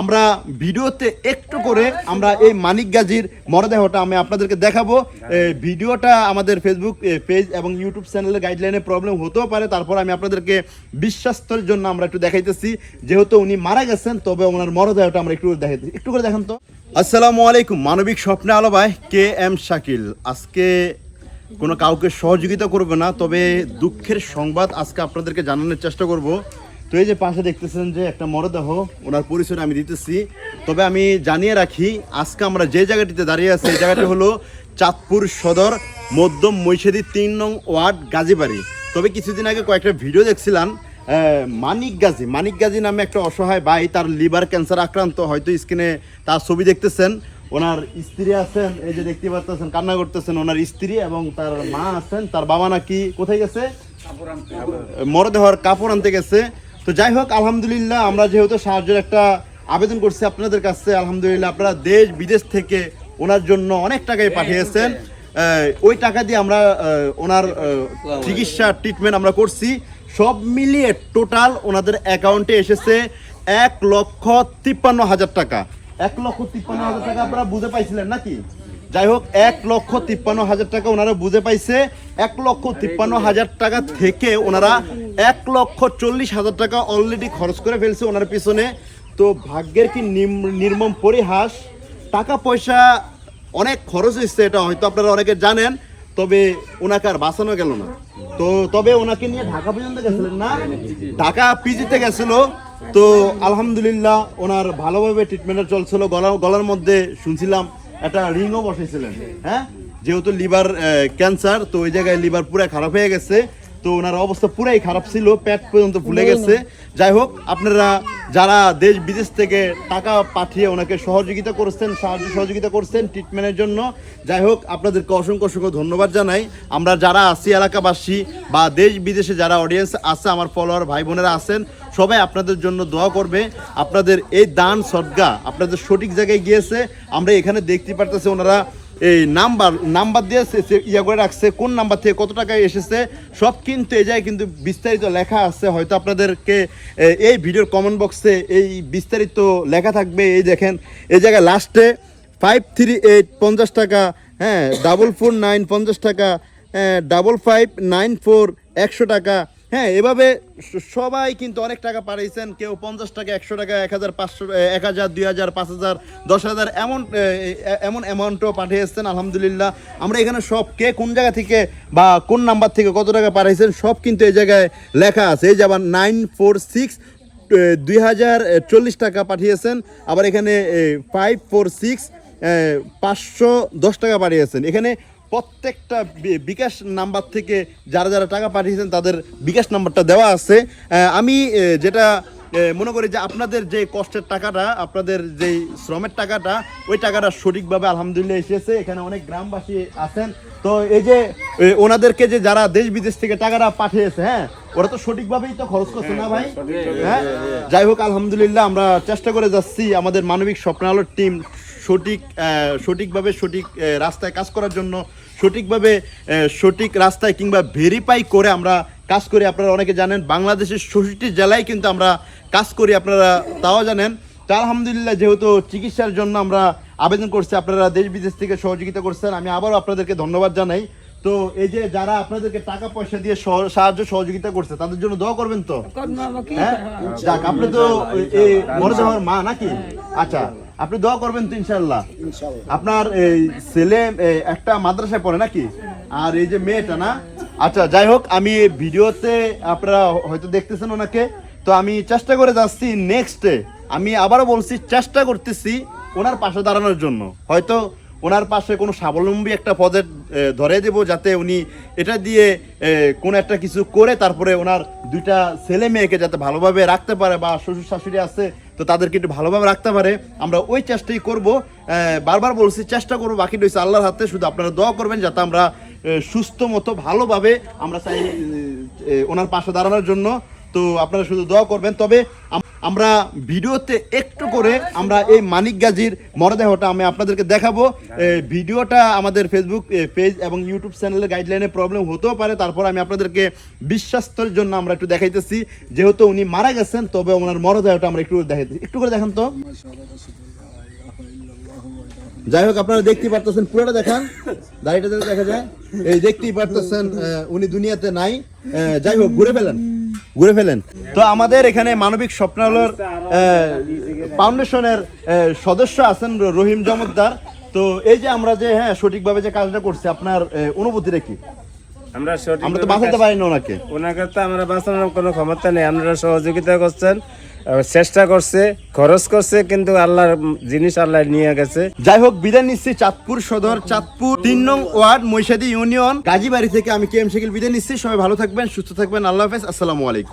আমরা ভিডিওতে একটু করে আমরা এই মানিক গাজীর মরদেহটা আমি আপনাদেরকে দেখাবো। ভিডিওটা আমাদের ফেসবুক পেজ এবং ইউটিউব চ্যানেলের গাইডলাইনে প্রবলেম হতেও পারে। তারপর আমি আপনাদেরকে বিশ্বাস্তর জন্য আমরা একটু দেখাইতেছি। যেহেতু উনি মারা গেছেন, তবে ওনার মরদেহটা আমরা একটু দেখাইতেছি। একটু করে দেখেন তো। আসসালামু আলাইকুম, মানবিক স্বপ্নে আলো ভাই, কে এম শাকিল? আজকে কোনো কাউকে সহযোগিতা করবে না, তবে দুঃখের সংবাদ আজকে আপনাদেরকে জানানোর চেষ্টা করব। তো এই যে পাশে দেখতেছেন যে একটা মরদেহ ওনার পরিচয় আমি দিতেছি। তবে আমি জানিয়ে রাখি আজকে আমরা যে জায়গাটিতে দাঁড়িয়ে আছি এই জায়গাটি হলো চাঁদপুর সদর মধ্যম মৈশাদি তিন নং ওয়ার্ড গাজীবাড়ি। তবে কিছুদিন আগে কয়েকটা ভিডিও দেখছিলাম মানিক গাজী। মানিক গাজী নামে একটা অসহায় ভাই তার লিভার ক্যান্সার আক্রান্ত হয়তো স্ক্রিনে তার ছবি দেখতেছেন। ওনার স্ত্রী আছেন এই যে দেখতে পাচ্ছেন কান্না করতেছেন ওনার স্ত্রী এবং তার মা আছেন তার বাবা নাকি কোথায় গেছে? মরদেহর কাপড় আনতে গেছে। তো যাই হোক আলহামদুলিল্লাহ আমরা যেহেতু সাহায্যের একটা আবেদন করছি আপনাদের কাছে আলহামদুলিল্লাহ আপনারা দেশ বিদেশ থেকে ওনার জন্য অনেক টাকাই পাঠিয়েছেন। ওই টাকা দিয়ে আমরা ওনার চিকিৎসা ট্রিটমেন্ট আমরা করছি। সব মিলিয়ে টোটাল ওনাদের অ্যাকাউন্টে এসেছে এক লক্ষ তিপ্পান্ন হাজার টাকা। এক লক্ষ তিপ্পান্ন হাজার টাকা আপনারা বুঝে পাইছিলেন নাকি? যাই হোক এক লক্ষ তিপ্পান্ন হাজার টাকা ওনারা বুঝে পাইছে। এক লক্ষ তিপ্পান্ন হাজার টাকা থেকে ওনারা এক লক্ষ চল্লিশ হাজার টাকা অলরেডি খরচ করে ফেলছে ওনার পিছনে। তো ভাগ্যের কি নির্মম পরিহাস? টাকা পয়সা অনেক খরচ হয়েছে, এটা হয়তো আপনারা অনেকে জানেন, তবে ওনাকে আর বাঁচানো গেল না। তো তবে ওনাকে নিয়ে ঢাকা পর্যন্ত গেছিলেন না? ঢাকা পিজিতে গেছিল। তো আলহামদুলিল্লাহ ওনার ভালোভাবে ট্রিটমেন্টটা চলছিল। গলা, গলার মধ্যে শুনছিলাম একটা রিংও বসেছিলেন হ্যাঁ? যেহেতু লিভার ক্যান্সার তো ওই জায়গায় লিভার পুরো খারাপ হয়ে গেছে। তো ওনার অবস্থা পুরাই খারাপ ছিল পেট পর্যন্ত ফুলে গেছে। যাই হোক আপনারা যারা দেশ বিদেশ থেকে টাকা পাঠিয়ে ওনাকে সহযোগিতা করছেন সাহায্য সহযোগিতা করছেন ট্রিটমেন্টের জন্য যাই হোক আপনাদেরকে অসংখ্য অসংখ্য ধন্যবাদ জানাই। আমরা যারা আছি এলাকাবাসী বা দেশ বিদেশে যারা অডিয়েন্স আছে আমার ফলোয়ার ভাই বোনেরা আছেন সবাই আপনাদের জন্য দোয়া করবে। আপনাদের এই দান সদ্গা আপনাদের সঠিক জায়গায় গিয়েছে। আমরা এখানে দেখতে পারতেছি ওনারা এই নাম্বার নাম্বার দিয়ে ইয়া করে রাখছে, কোন নাম্বার থেকে কত টাকা এসেছে, সব কিন্তু এই জায়গায় কিন্তু বিস্তারিত লেখা আছে। হয়তো আপনাদেরকে এই ভিডিওর কমেন্ট বক্সে এই বিস্তারিত লেখা থাকবে। এই দেখেন, এই জায়গায় লাস্টে ফাইভ থ্রি এইট পঞ্চাশ টাকা হ্যাঁ ডাবল ফোর নাইন পঞ্চাশ টাকা ডাবল ফাইভ নাইন ফোর একশো টাকা হ্যাঁ এভাবে সবাই কিন্তু অনেক টাকা পাঠিয়েছেন কেউ পঞ্চাশ টাকা, একশো টাকা, এক হাজার পাঁচশো এক হাজার, দুই হাজার, পাঁচ হাজার, দশ হাজার এমন এমন অ্যামাউন্টও পাঠিয়েছেন, আলহামদুলিল্লাহ। আমরা এখানে সব কে কোন জায়গা থেকে বা কোন নাম্বার থেকে কত টাকা পাঠিয়েছেন সব কিন্তু এই জায়গায় লেখা আছে। এই যে আবার নাইন ফোর সিক্স দুই হাজার চল্লিশ টাকা পাঠিয়েছেন। আবার এখানে ফাইভ ফোর সিক্স পাঁচশো দশ টাকা পাঠিয়েছেন। এখানে প্রত্যেকটা বিকাশ নাম্বার থেকে যারা যারা টাকা পাঠিয়েছেন তাদের বিকাশ নাম্বারটা দেওয়া আছে। আমি যেটা মনে করি যে আপনাদের যে কষ্টের টাকাটা আপনাদের যে শ্রমের টাকাটা ওই টাকাটা সঠিকভাবে আলহামদুলিল্লাহ এসেছে। এখানে অনেক গ্রামবাসী আছেন। তো এই যে ওনাদেরকে যে যারা দেশ বিদেশ থেকে টাকাটা পাঠিয়েছে হ্যাঁ ওরা তো সঠিকভাবেই তো খরচ করছে না ভাই? হ্যাঁ? যাই হোক আলহামদুলিল্লাহ আমরা চেষ্টা করে যাচ্ছি আমাদের মানবিক স্বপ্নালোর টিম সঠিক সঠিকভাবে সঠিক রাস্তায় কাজ করার জন্য সঠিকভাবে সঠিক রাস্তায় কিংবা ভেরিফাই করে আমরা কাজ করি। আপনারা অনেকে জানেন বাংলাদেশের ষষ্ঠী জেলায় কিন্তু আমরা কাজ করি আপনারা তাও জানেন। তা আলহামদুলিল্লাহ যেহেতু চিকিৎসার জন্য আমরা আবেদন করছি আপনারা দেশ বিদেশ থেকে সহযোগিতা করছেন আমি আবারও আপনাদেরকে ধন্যবাদ জানাই। তো এই যে যারা আপনাদেরকে টাকা পয়সা দিয়ে সহ- সাহায্য সহযোগিতা করছে তাদের জন্য দোয়া করবেন তো? হ্যাঁ? যাক আপনি তো এই মরে যাওয়ার মা নাকি? আচ্ছা। আপনি দোয়া করবেন তো ইনশাল্লাহ আপনার এই ছেলে একটা মাদ্রাসায় পড়ে নাকি? আর এই যে মেয়েটা না? আচ্ছা যাই হোক আমি ভিডিওতে আপনারা হয়তো দেখতেছেন ওনাকে। তো আমি চেষ্টা করে যাচ্ছি নেক্সটে আমি আবারও বলছি চেষ্টা করতেছি ওনার পাশে দাঁড়ানোর জন্য। হয়তো ওনার পাশে কোনো স্বাবলম্বী একটা পদে ধরে দেব যাতে উনি এটা দিয়ে কোনো একটা কিছু করে তারপরে ওনার দুইটা ছেলে মেয়েকে যাতে ভালোভাবে রাখতে পারে বা শ্বশুর শাশুড়ি আছে তো তাদেরকে একটু ভালোভাবে রাখতে পারে। আমরা ওই চেষ্টাই করব। বারবার বলছি, চেষ্টা করব, বাকি রয়েছে আল্লাহর হাতে। শুধু আপনারা দোয়া করবেন যাতে আমরা সুস্থ মতো, ভালোভাবে আমরা চাই ওনার পাশে দাঁড়ানোর জন্য। তো আপনারা শুধু দোয়া করবেন। তবে আমরা ভিডিওতে একটু করে আমরা এই মানিক গাজীর মরদেহটা আমি আপনাদেরকে দেখাবো। ভিডিওটা আমাদের ফেসবুক পেজ এবং ইউটিউব চ্যানেলের গাইডলাইনে প্রবলেম হতেও পারে। তারপর আমি আপনাদেরকে বিশ্বাস্তর জন্য আমরা একটু দেখাইতেছি। যেহেতু উনি মারা গেছেন, তবে ওনার মরদেহটা আমরা একটু দেখাইতেছি একটু করে দেখেন তো। যাই হোক, আপনারা দেখতেই পারতেছেন, পুরোটা দেখান। দাড়িটা দেখা যায়। এই দেখতেই পারতেছেন উনি দুনিয়াতে নাই। যাই হোক, ঘুরে ফেলেন। ঘুরে ফেলেন। তো আমাদের এখানে মানবিক স্বপ্নালয়ের ফাউন্ডেশনের সদস্য আছেন রহিম জমদ্দার তো এই যে আমরা যে হ্যাঁ সঠিকভাবে যে কাজটা করছি আপনার অনুভূতিটা কি? আমরা আমরা তো বাঁচাতে পারি না ওনাকে। ওনাকে তো আমরা বাঁচানোর কোনো ক্ষমতা নেই আপনারা সহযোগিতা করছেন। চেষ্টা করছে, খরচ করছে, কিন্তু আল্লাহর জিনিস আল্লাহ নিয়ে গেছে। যাই হোক বিদায় নিচ্ছি চাঁদপুর সদর, চাঁদপুর তিন নং ওয়ার্ড মৈশাদী ইউনিয়ন, গাজীবাড়ি থেকে আমি কে এম শেখিল বিদায় নিচ্ছি। সবাই ভালো থাকবেন, সুস্থ থাকবেন। আল্লাহ হাফেজ, আসসালামু আলাইকুম।